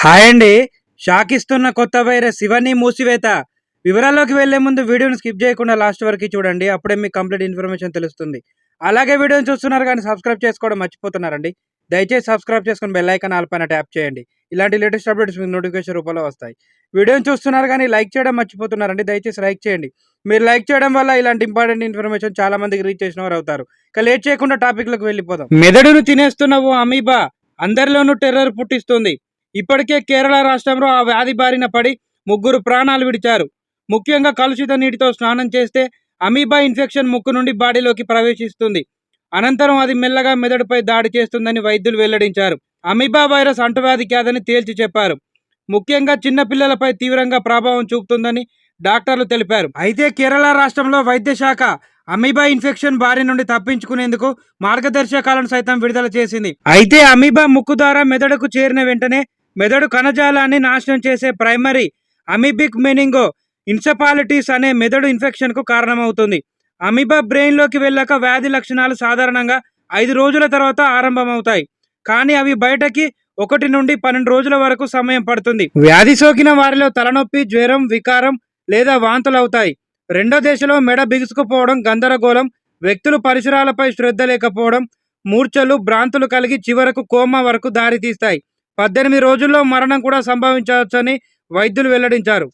Hi అండి. Shock ఇస్తున్న కొత్త వైరస్ ఇవన్నీ మూసివేత. వివరాల్లోకి వెళ్ళే ముందు వీడియోని స్కిప్ చేయకుండా లాస్ట్ వరకు చూడండి. అప్పుడే మీకు కంప్లీట్ ఇన్ఫర్మేషన్ తెలుస్తుంది. అలాగే వీడియోని చూస్తున్నారు కానీ సబ్స్క్రైబ్ చేసుకోవడం మర్చిపోతున్నారండి. దయచేసి సబ్స్క్రైబ్ చేసుకుని బెల్ ఐకాన్ ఆల్ ట్యాప్ చేయండి. ఇలాంటి లేటెస్ట్ అప్డేట్స్ మీకు నోటిఫికేషన్ రూపంలో వస్తాయి. వీడియోని చూస్తున్నారు కానీ లైక్ చేయడం మర్చిపోతున్నారండి. దయచేసి లైక్ చేయండి. మీరు లైక్ చేయడం వల్ల ఇలాంటి ఇంపార్టెంట్ ఇన్ఫర్మేషన్ చాలా మందికి రీచ్ చేసిన వారు అవుతారు. ఇక లేట్ చేయకుండా టాపిక్లకు వెళ్ళిపోదాం. మెదడును తినేస్తున్న ఓ అమీబా అందరిలోనూ టెర్రర్ పుట్టిస్తుంది. ఇప్పటికే కేరళ రాష్ట్రంలో ఆ వ్యాధి బారిన పడి ముగ్గురు ప్రాణాలు విడిచారు. ముఖ్యంగా కలుషిత నీటితో స్నానం చేస్తే అమీబా ఇన్ఫెక్షన్ ముక్కు నుండి బాడీలోకి ప్రవేశిస్తుంది. అనంతరం అది మెల్లగా మెదడుపై దాడి చేస్తుందని వైద్యులు వెల్లడించారు. అమీబా వైరస్ అంటువ్యాధి కాదని తేల్చి చెప్పారు. ముఖ్యంగా చిన్నపిల్లలపై తీవ్రంగా ప్రభావం చూపుతుందని డాక్టర్లు తెలిపారు. అయితే కేరళ రాష్ట్రంలో వైద్య శాఖ అమీబా ఇన్ఫెక్షన్ బారి నుండి తప్పించుకునేందుకు మార్గదర్శకాలను సైతం విడుదల చేసింది. అయితే అమీబా ముక్కు ద్వారా మెదడుకు చేరిన వెంటనే మెదడు కణజాలాన్ని నాశనం చేసే ప్రైమరీ అమీబిక్ మెనింగో ఇన్సెపాలిటీస్ అనే మెదడు ఇన్ఫెక్షన్కు కారణమవుతుంది. అమీబా బ్రెయిన్లోకి వెళ్ళాక వ్యాధి లక్షణాలు సాధారణంగా ఐదు రోజుల తర్వాత ఆరంభమవుతాయి. కానీ అవి బయటకి ఒకటి నుండి పన్నెండు రోజుల వరకు సమయం పడుతుంది. వ్యాధి సోకిన వారిలో తలనొప్పి జ్వరం వికారం లేదా వాంతులు అవుతాయి రెండో దశలో మెడ బిగుసుకుపోవడం గందరగోళం వ్యక్తులు పరిసరాలపై శ్రద్ధ లేకపోవడం మూర్ఛలు భ్రాంతులు కలిగి చివరకు కోమా వరకు దారితీస్తాయి. పద్దెనిమిది రోజుల్లో మరణం కూడా సంభవించవచ్చని వైద్యులు వెల్లడించారు.